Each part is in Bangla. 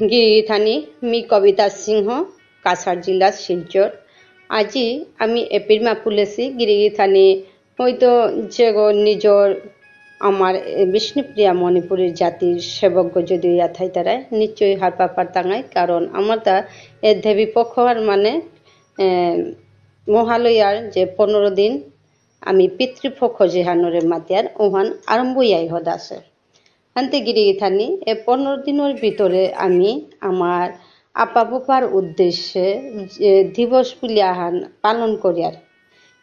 গিরিথানি मी কবিতা সিংহ, কাছাড় জেলা শিলচর। আজি আমি এপির পুলেছি গিরিথানি, হয়তো যে নিজর আমার বিষ্ণুপ্রিয়া মণিপুরের জাতির সেবক যদি ইয়াথাই তারা নিশ্চয়ই হারপা পারতাঙাই, কারণ আমার তা এ দেবী পক্ষর মানে মহালয়ার যে পনেরো দিন আমি পিতৃপক্ষ যেহানরে মাতিয়ার, ওহান আরম্ভই হদ আছে আনতে গিরি থানি। এ পনেরো দিনের ভিতরে আমি আমার আপা বুপার উদ্দেশ্যে দিবস পুলিয়াহান পালন করিয়ার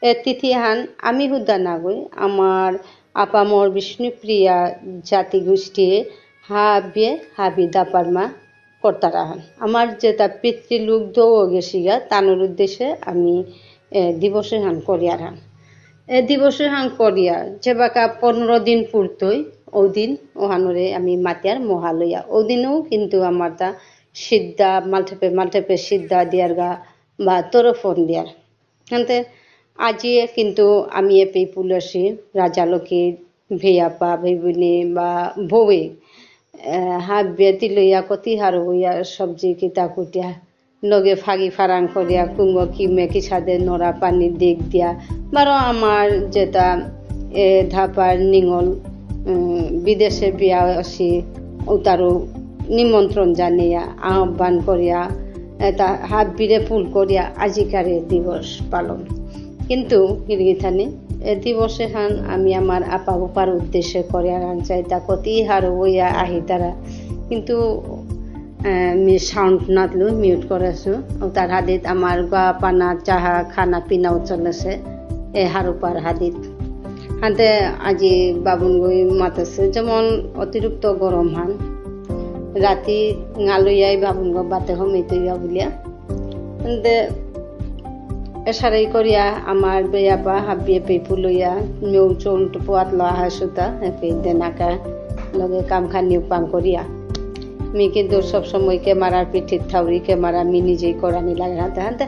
এ তিথিহান আমি হুদা নাগই। আমার আপামর বিষ্ণুপ্রিয়া জাতিগোষ্ঠী হা বিয়ে হাবি দাপারমা কর্তারাহান আমার যেটা পিতৃলোক দৌ গেছিগা তানোর উদ্দেশ্যে আমি দিবসে হান করিয়ার হান এ দিবসে হান করিয়া যে বাকা পনেরো দিন পুরতই ওদিন ওহানরে আমি মাতিয়ার মহালয়া। ওদিনও কিন্তু আমার তা সিদ্ধা, মালটেপে মালটেপে সিদ্ধা দিয়ার গা বা তরফন দিয়ার। হানতে আজিয়ে কিন্তু আমি এপে পুলসি রাজালকি ভেয়াপা, ভেবুনি বা বউয়ে হাত বেতি লইয়া কতি হার হইয়া সবজি কিতা কুটিয়া, লগে ফাগি ফারাং করিয়া কুঙ্গ কিমে কিসাদে নড়া পানি দিক দিয়া, বারো আমার যেটা, এ, ধাপার নিঙল বিদেশে বিয়া আসি তারও নিমন্ত্রণ জানিয়া, আহ্বান করিয়া, এটা হাত বিরে ফুল করিয়া আজিকারে দিবস পালন। কিন্তু গিরগিথানি, এ দিবসে হান আমি আমার আপা উপার উদ্দেশ্যে করে আন চাই তা কতি হার ওইয়া আহি তারা কিন্তু আমি সাউন্ড নাতলো মিউট করেছ তার হাদিত আমার গা পানা, চাহা, খানা পিনাও চলেছে এ হারুপার হাদিত। হাতে আজি বাবুন গই মাতাছে যেমন অতিরিক্ত গরম হান রাতি গালইয়াই বাবুন গো বাতে হমিতইয়া বুলিয়া। হাতে এসারাই করিয়া আমার বেয়াপা হাবিয়ে পেপু লইয়া মেউ চৌল পোয়াত লওয়া হাসুতা হেপে দেনাকা লগে কাম খানিও পাম করিয়া মি কিন্তু সবসময় ক্যামেরার পিঠিত থাউরি ক্যামেরা মি নিজেই করানি লাগে হাতে। হাতে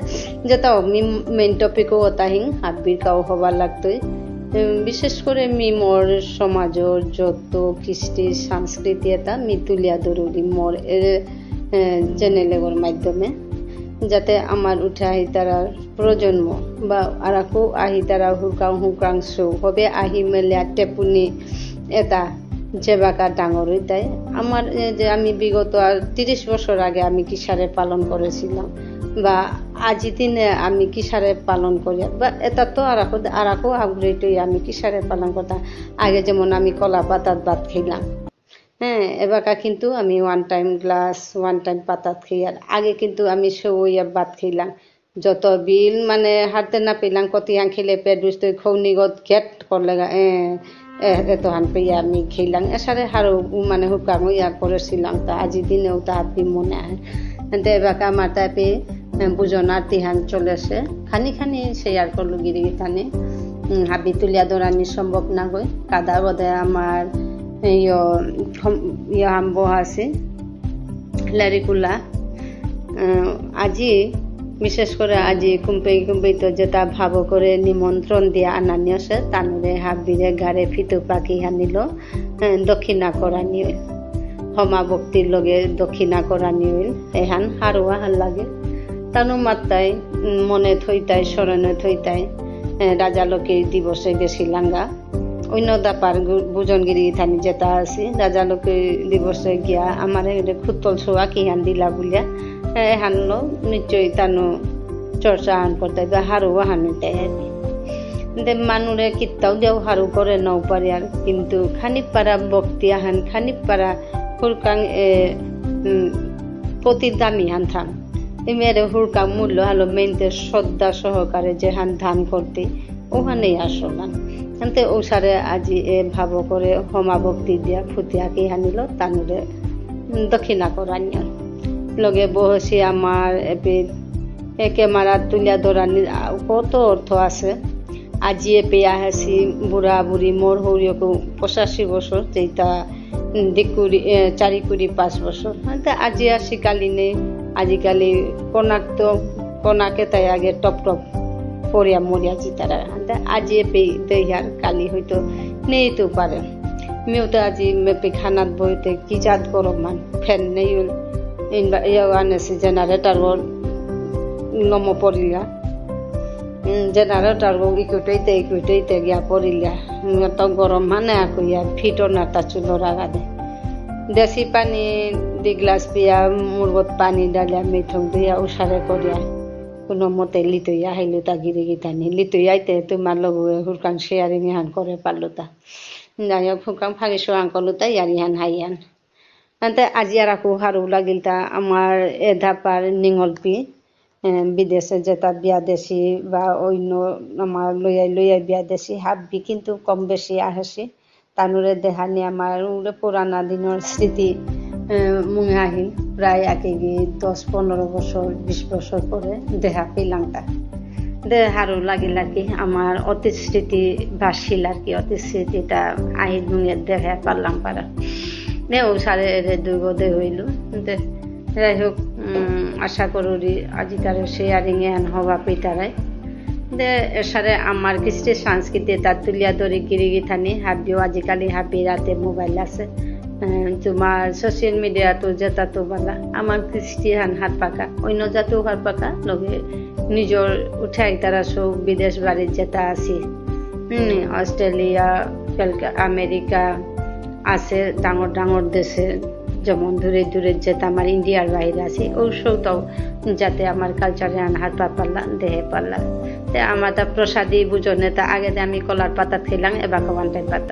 যেটাও মি মেইন টপিকও ওতাহিং হাবির কাও হবার লাগতোই। বিশেষ করে মি মোর সমাজর যত কৃষ্টি সংস্কৃতি এটা মি তুলিয়া ধরুলি মোর, এর মাধ্যমে, যাতে আমার উঠে আহি তারা প্রজন্ম বা আরাকো আহি তারা হুকাং হুকাংশ হবে আহি মেলিয়া টেপুনি এটা যেবাকা ডাঙর তাই আমার যে আমি বিগত আর তিরিশ বছর আগে আমি কিসারে পালন করেছিলাম। বা আজি দিনে আমি কিসারে পালন করি, বা এটা তো আর আরাকো আপগ্রেড আমি কিসারে পালন করতাম। আগে যেমন আমি কলা পাতাত ভাত খেলাম। হ্যাঁ এবাকা কিন্তু আমি one time glass one time পাতাত খেয়ে আগে কিন্তু আমি সৌয়া ভাত খেলাম। যত বিল মানে হাতে না পেলাম কতিয়াং খেলে পেট বুঝতে খৌনিগত গেট করলে এত হান পেয়ে আমি খেলাম। এসারে হারো মানে হুকাং ইয়া করেছিলাম, তা আজি দিনেও তা আপনি মনে হয় এবাকা আমার তাপে বুজনার তিহান চলেছে খানি খানি শেয়ার করল গিরি থানে হাবি তুলিয়া দৌড়ানি সম্ভব না গই কাদা বদে আমার, ইয় আম্ব আছে, লারিকুলা। আজি, বিশেষ করে আজি কুম্পেই কুম্পেই তো যেটা ভাব করে নিমন্ত্রণ দিয়া আনানি আছে তানুরে হাবিরে গাড়ে ফিতু পাখি হানিল দক্ষিণা করা হমা ভক্তির লগে দক্ষিণা করা নিল এহান হারুয়া হাল লাগে। তানু মাত্রাই মনে থইতাই, স্মরণে থইতাই রাজালোকে দিবসে গেছিলাম গা। অন্য দাপার বুজনগিরি থানি যেটা আছে রাজালোকে দিবসে গিয়া আমার খুতল ছোয়া কি হান দিলা বুলিয়া হান নিশ্চয়ই তানু চর্চা হান করতে বা হারু হান দে মানুরে কিত্তাও দেও হারু করে নৌ পারে আর, কিন্তু খানিক পারা বক্তি আহান খানিক পারা হুরকাং প্রতি দামি হান থাম মেরে হুড়কা মূল্য হালো মেনতে শ্রদ্ধা সহকারে যে হান ধান করতে, ওখানেই আসলাম এনতে ওসারে আজি এ ভাব করে হমা ভক্তি দিয়া ফুটিয়াকে হানিল, তানুরে দক্ষিণা করানিয়ার লগে বহসি আমার এপে একে মারা তুলিয়া ধরানির কত অর্থ আছে? আজি এপে আহেছি বুড়া বুড়ি মোর হরিয়কো পঁচাশি বছর যেটা দিকুড়ি চারি কুড়ি পাঁচ বছর। আজি আসি কালি নেই আজিকালি কনাক তো কনাকে তাই আগে টপ টপ পড়িয়া মরিয়া জিতারা আজি পে দেহার কালি হয়তো নেই তো পারে। মেয়েও তো আজি মেপে খানাত বইতে কি জাত গরম মান, ফ্যান নেই আনেছি জেনারেটার নম পড়িলা জেনারেটার ইকুইটইতে ইকুইটইতে গিয়া পড়িলা তো গরম মানে কইয়া ফিটো নাটা চুলোর আগাদে। দেশি পানি দি গ্লাস পিয়া মুরবত পানি ডালিয়া মিঠং দিয়া উষারে করিয়া কোনো মতে লিতই আহিলো তা গিরি গিতানি লিতই আইতে তোমার লগে হুরকান শেয়ারিং হান করে পারল তা। যাই হোক হুকাম ফাঁকি সোয়াং করল তা ইয়ারি হান হাইয়ান তাতে আজি আর আকো হারু লাগিল তা আমার এ ধাপার নিঙলপি বিদেশে যেটা বিয়া দেশি বা অন্য আমার লইয়াই লইয়াই বিয়া দেশি হাববি কিন্তু কম বেশি আহেছি তানুরে দেহানি আমার উরে পুরানা দিনের স্মৃতি মুঙে আহিল। প্রায় একে গিয়ে দশ পনেরো বছর বিশ বছর পরে দেহা পেলাম তা দে হারু লাগিল আর কি আমার অতীত স্মৃতি ভাসিল আর কি অতীত স্মৃতিটা আহিল মুঙে দেখা পারলাম পারা নে ও সারে দুই বোধে হইল যাই হোক আশা করি আজিকার শেয়ারিং এন হবা পিতারাই এসারে আমার কৃষ্টি সংস্কৃতি তার তুলিয়া ধরি গিরি গিথানি হাবিও আজিকালি হাবি রাতে মোবাইল আছে। তোমার সোশ্যাল মিডিয়া তো যেটা তো বলা। আমার হান হাত পাকা। অন্য জাতীয় হাত পাকা। লগে নিজের উঠাই তারা সব বিদেশ বাড়ির যেটা আছি। অস্ট্রেলিয়া আমেরিকা আছে ডাঙর ডাঙর দেশে। যেমন দূরে দূরে যেতে আমার ইন্ডিয়ার বাইরে আছে। ওসবটাও যাতে আমার কালচারে আনহার পারলাম দেহে পারলাম আমার তা প্রসাদী বুঝনে তা আগে আমি কলার পাতা খেলাম এবার কমান্টাই পাতা।